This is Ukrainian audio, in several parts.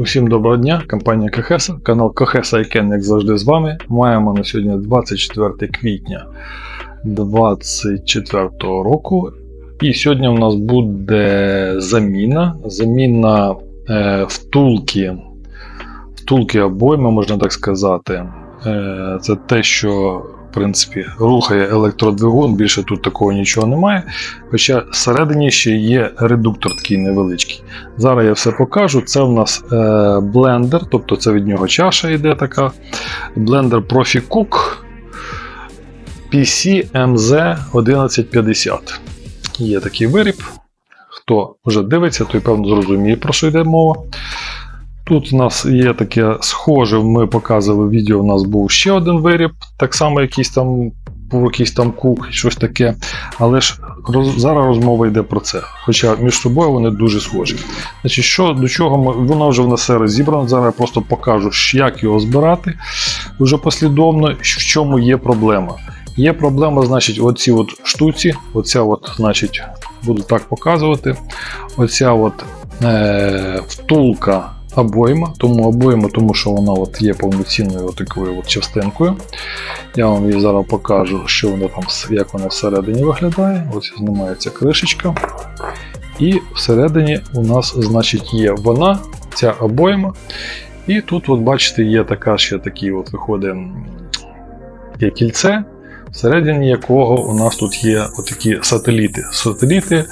Усім доброго дня, компанія Кохеса, канал Кохеса Iken, як завжди з вами. Маємо на сьогодні 24 квітня 2024 року. І сьогодні у нас буде заміна. Заміна е, втулки, втулки обойми, можна так сказати. Е, це те, що в принципі рухає електродвигун, більше тут такого нічого немає. Хоча всередині ще є редуктор такий невеличкий. Зараз я все покажу. Це в нас е, блендер, тобто це від нього чаша йде така. Блендер Profi Cook PC MZ 1150. Є такий виріб. Хто вже дивиться, той певно зрозуміє, про що йде мова. Тут у нас є таке схоже, ми показували відео, у нас був ще один виріб, так само якийсь там був якийсь там кук, щось таке. Але ж роз, зараз розмова йде про це. Хоча між собою вони дуже схожі. Значить, що до чого ми, воно вже в нас все розібрано. Зараз я просто покажу, як його збирати вже послідовно, в чому є проблема. Є проблема, значить, оці от штуці, оця от, значить, буду так показувати. Оця от е, втулка обойма, тому обойма, тому що вона от є повноцінною такою от частинкою. Я вам її зараз покажу, що вона там, як вона всередині виглядає. Ось знімається кришечка. І всередині у нас, значить, є вона, ця обойма. І тут, от бачите, є така ще такий от виходить є кільце, всередині якого у нас тут є отакі сателіти. Сателіти.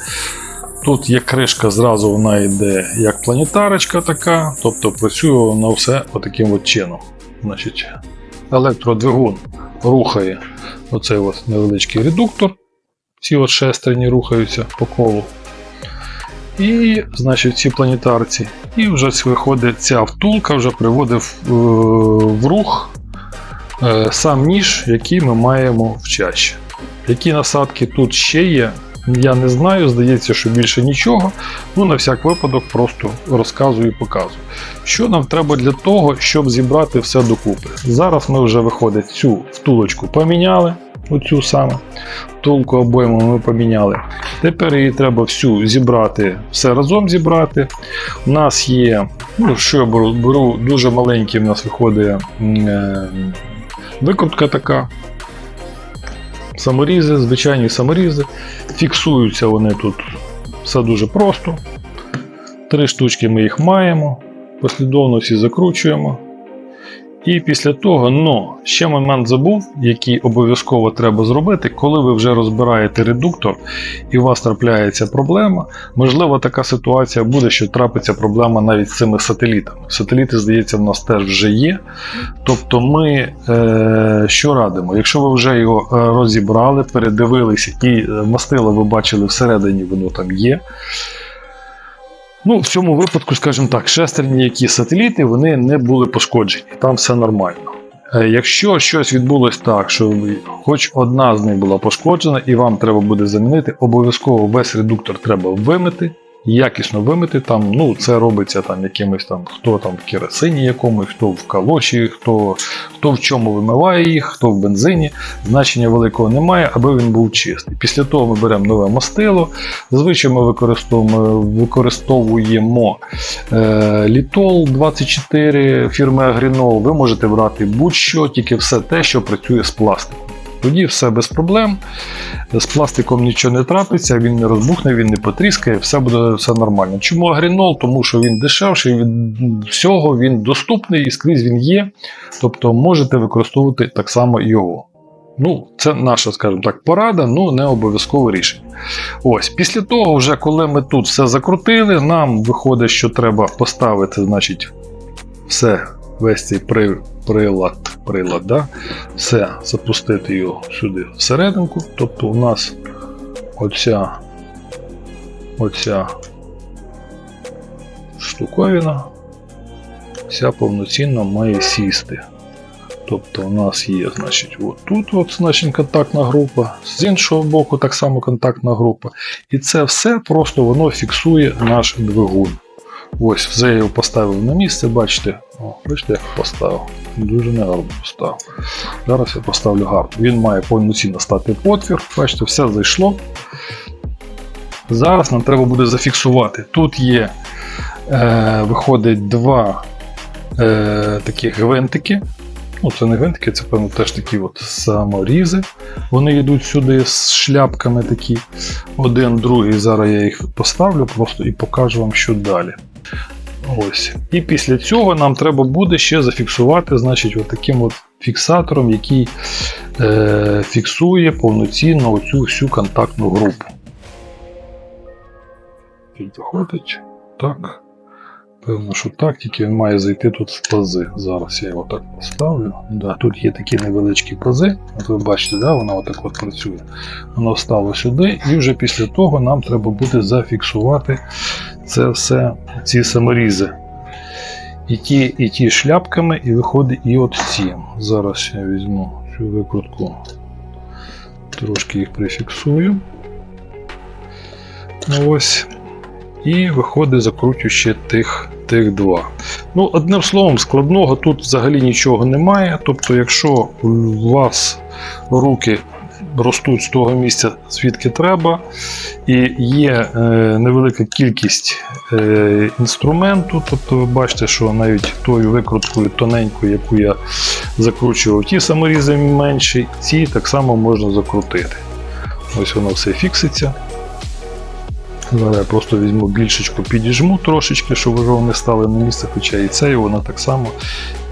Тут є кришка, зразу вона йде як планетарочка така, тобто працює воно все отаким от чином. Значить, Електродвигун рухає оцей от невеличкий редуктор. Ці от шестерні рухаються по колу. І, значить, ці планетарці. І вже виходить ця втулка, вже приводить в, в рух е, сам ніж, який ми маємо в чаші. Які насадки тут ще є, я не знаю, здається, що більше нічого. Ну, на всяк випадок, просто розказую і показую. Що нам треба для того, щоб зібрати все докупи. Зараз ми вже виходить цю втулочку поміняли. Оцю саме втулку обойму ми поміняли. Тепер її треба всю зібрати, все разом зібрати. У нас є, ну що я беру, беру дуже маленький, у нас виходить е, викрутка така. Саморізи, звичайні саморізи. Фіксуються вони тут все дуже просто. Три штучки ми їх маємо. Послідовно всі закручуємо. І після того, ну, ще момент забув, який обов'язково треба зробити, коли ви вже розбираєте редуктор і у вас трапляється проблема. Можливо, така ситуація буде, що трапиться проблема навіть з цими сателітами. Сателіти, здається, в нас теж вже є. Тобто, ми е, що радимо? Якщо ви вже його е, розібрали, передивилися і е, мастило ви бачили всередині, воно там є. Ну, в цьому випадку, скажімо так, шестерні, які сателіти, вони не були пошкоджені, там все нормально. Е, Якщо щось відбулось так, що хоч одна з них була пошкоджена, і вам треба буде замінити, обов'язково весь редуктор треба вимити, якісно вимити. Там, ну, це робиться там якимось там, хто там в керосині якомусь, хто в калоші, хто, хто в чому вимиває їх, хто в бензині. Значення великого немає, аби він був чистий. Після того ми беремо нове мастило. Зазвичай ми використовуємо, використовуємо е, літол 24 фірми Агрінол. Ви можете брати будь-що, тільки все те, що працює з пластиком. Тоді все без проблем. З пластиком нічого не трапиться, він не розбухне, він не потріскає, все буде все нормально. Чому агрінол? Тому що він дешевший, від всього він доступний і скрізь він є. Тобто можете використовувати так само його. Ну, це наша, скажімо так, порада, ну не обов'язкове рішення. Ось, після того, вже коли ми тут все закрутили, нам виходить, що треба поставити, значить, все, весь цей при, прилад, прилад, да? все, запустити його сюди всерединку. Тобто у нас оця, оця штуковина, вся повноцінно має сісти. Тобто у нас є, значить, от тут от, значить, контактна група, з іншого боку так само контактна група. І це все просто воно фіксує наш двигун. Ось, вже я його поставив на місце, бачите, О, бачите, як поставив. Дуже негарно поставив. Зараз я поставлю гарно. Він має повноцінно стати отвір. Бачите, все зайшло. Зараз нам треба буде зафіксувати. Тут є е, виходить два е, таких гвинтики. Ну, це не гвинтики, це, певно, теж такі от саморізи. Вони йдуть сюди з шляпками такі. Один, другий. Зараз я їх поставлю просто і покажу вам, що далі. Ось. І після цього нам треба буде ще зафіксувати, значить, от таким от фіксатором, який е, фіксує повноцінно оцю всю контактну групу. Тут заходить. Так. Певно, що так, тільки він має зайти тут в пази. Зараз я його так поставлю. Да, тут є такі невеличкі пази. От ви бачите, да, вона отак от працює. Воно встало сюди, і вже після того нам треба буде зафіксувати це все, ці саморізи. І ті, і ті шляпками, і виходить і от ці. Зараз я візьму цю викрутку, трошки їх прифіксую. Ось. І виходить, закручу ще тих, тих два. Ну, одним словом, складного тут взагалі нічого немає. Тобто, якщо у вас руки ростуть з того місця, звідки треба, і є е, невелика кількість е, інструменту, тобто ви бачите, що навіть тою викруткою тоненькою, яку я закручував, ті саморізи менші, ці так само можна закрутити. Ось воно все фікситься. Зараз я просто візьму більшечку, підіжму трошечки, щоб вже вони стали на місце, хоча і це, і воно так само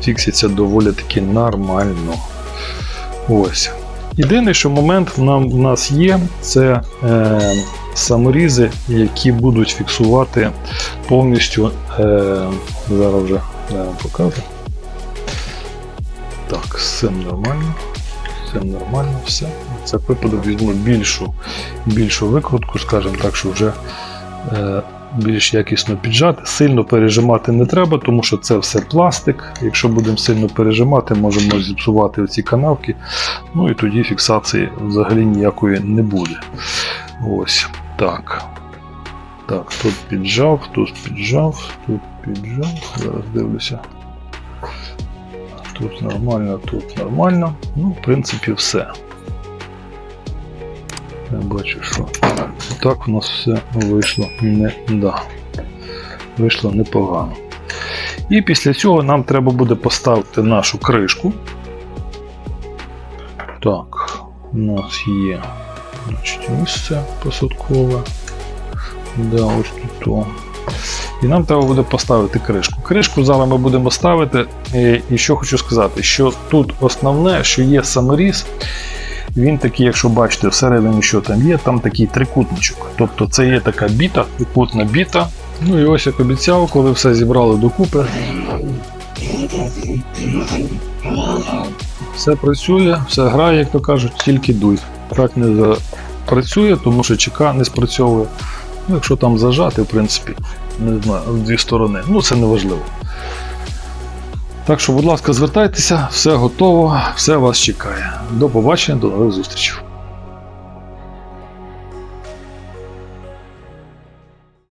фікситься доволі таки нормально. Ось. Єдиний, що момент в, нам, в нас є, це е, саморізи, які будуть фіксувати повністю. Е, зараз вже вам покажу. Так, цим нормально. З нормально все. Це випадок візьму більшу, більшу викрутку, скажімо так, що вже е, більш якісно піджати. Сильно пережимати не треба, тому що це все пластик. Якщо будемо сильно пережимати, можемо зіпсувати оці канавки. Ну і тоді фіксації взагалі ніякої не буде. Ось так. Так, тут піджав, тут піджав, тут піджав. Зараз дивлюся. Тут нормально, тут нормально. Ну, в принципі, все. Я бачу, що так у нас все вийшло не да. Вийшло непогано. І після цього нам треба буде поставити нашу кришку. Так, у нас є значить, місце посадкове. Да, ось тут. то. І нам треба буде поставити кришку. Кришку зараз ми будемо ставити. І, і що хочу сказати, що тут основне, що є саморіз, він такий, якщо бачите, всередині що там є, там такий трикутничок. Тобто це є така біта, трикутна біта. Ну і ось як обіцяв, коли все зібрали докупи. Все працює, все грає, як то кажуть, тільки дуй. Так не працює, тому що ЧК не спрацьовує. Ну, якщо там зажати, в принципі, не знаю, в дві сторони. Ну, це не важливо. Так що, будь ласка, звертайтеся, все готово, все вас чекає. До побачення, до нових зустрічей.